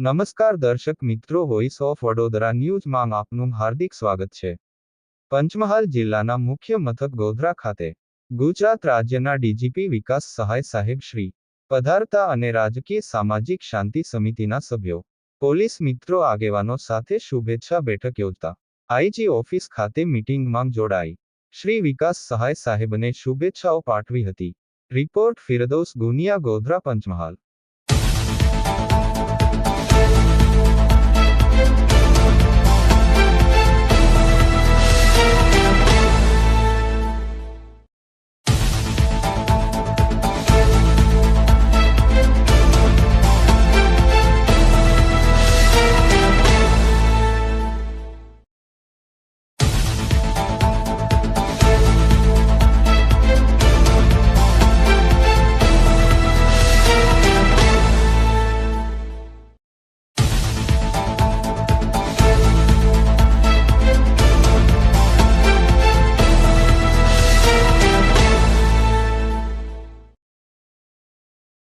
નમસ્કાર દર્શક મિત્રો વોઇસ ઓફ વડોદરા ન્યૂઝમાં આપનું હાર્દિક સ્વાગત છે. પંચમહાલ જિલ્લાના મુખ્ય મથક ગોધરા ખાતે ગુજરાત રાજ્યના ડીજીપી વિકાસ સહાય સાહેબ શ્રી પધારતા અને રાજકીય સામાજિક શાંતિ સમિતિના સભ્યો, પોલીસ મિત્રો, આગેવાનો સાથે શુભેચ્છા બેઠક યોજતા આઈજી ઓફિસ ખાતે મિટિંગમાં જોડાઈ. શ્રી વિકાસ સહાય સાહેબને શુભેચ્છાઓ પાઠવી હતી. રિપોર્ટ ફિરદૌસ ગુનિયા, ગોધરા પંચમહાલ.